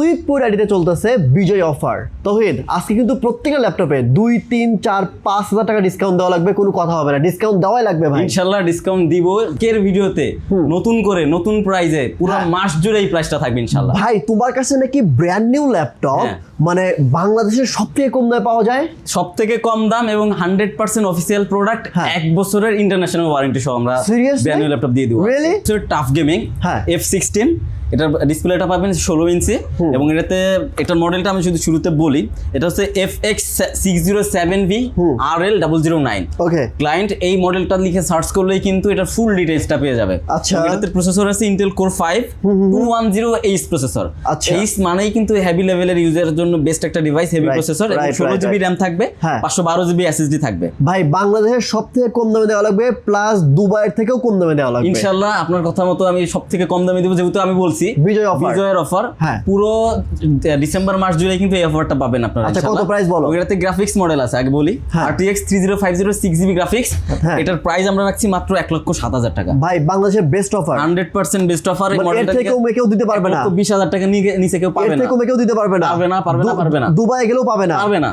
সুইপপুর আইডিতে চলতেছে বিজয় অফার তহিদ আজকে কিন্তু প্রত্যেকটা ল্যাপটপে দুই তিন চার পাঁচ হাজার টাকা ডিসকাউন্ট দেওয়া লাগবে কোনো কথা হবে না ডিসকাউন্ট দেওয়াই লাগবে ভাই ইনশাল্লাহ ডিসকাউন্ট দিব কের ভিডিওতে নতুন করে নতুন প্রাইজে পুরো হ্যাঁ। মাস জুড়ে এই প্রাইসটা থাকবে ইনশাল্লাহ ভাই তোমার কাছে নাকি ব্র্যান্ড নিউ ল্যাপটপ। মানে বাংলাদেশের সব থেকে কম দামে পাওয়া যায় সব থেকে কম দাম এবং হান্ড্রেড পার্সেন্ট অফিসিয়াল প্রোডাক্ট। এক বছরের ইন্টারন্যাশনাল ওয়ারেন্টি সহ আমরা? ব্র্যান্ড ল্যাপটপ দিয়ে দিব Really? টাফ গেমিং হ্যাঁ। এফ সিক্সটিন এটার ডিসপ্লেটা পাবেন ষোলো ইঞ্চি এবং এটাতে এটার মডেলটা আমি শুধু শুরুতে বলি। এটা হচ্ছে F X six zero seven V R L double zero nine okay client এই মডেলটা লিখে সার্চ করলেই কিন্তু এটার ফুল ডিটেইলসটা পেয়ে যাবে। আচ্ছা। এটাতে প্রসেসর আছে Intel core five two one zero H processor আচ্ছা। এইচ মানেই কিন্তু হেভি লেভেলের ইউজারের জন্য বেস্ট একটা ডিভাইস হেভি প্রসেসর ষোলো জিবি র্যাম থাকবে হ্যাঁ। পাঁচশো বারো জিবি এসএসডি থাকবে। ভাই বাংলাদেশের সব থেকে কম দামে দেওয়া লাগবে প্লাস দুবাইয়ের থেকেও কম দামে দেওয়া লাগবে। ইনশাল্লাহ আপনার কথা মতো আমি সব থেকে কম দামে দিব যেহেতু আমি বলছি। বিজয় offer। বিজয়ের অফার হ্যাঁ। পুরো ডিসেম্বর মাস জুড়ে কিন্তু এই অফারটা পাবেন আপনারা। আচ্ছা, কত price বলো? ওইটাতে গ্রাফিক্স মডেল আছে আগে বলি। হ্যাঁ। Zero six GB graphics. এটার প্রাইস আমরা রাখছি মাত্র এক লক্ষ সাত হাজার টাকা। ভাই বাংলাদেশের best offer hundred percent best offer এই মানে এর মডেলটা থেকেও কেউ দিতে পারবে না। বিশ হাজার টাকা নিচে কেউ পাবে না। থেকে কমে কেউ দিতে পারবে না। পারবে না, পারবে না, পারবে না। দুবাই গেলেও পাবে না। পারবে না।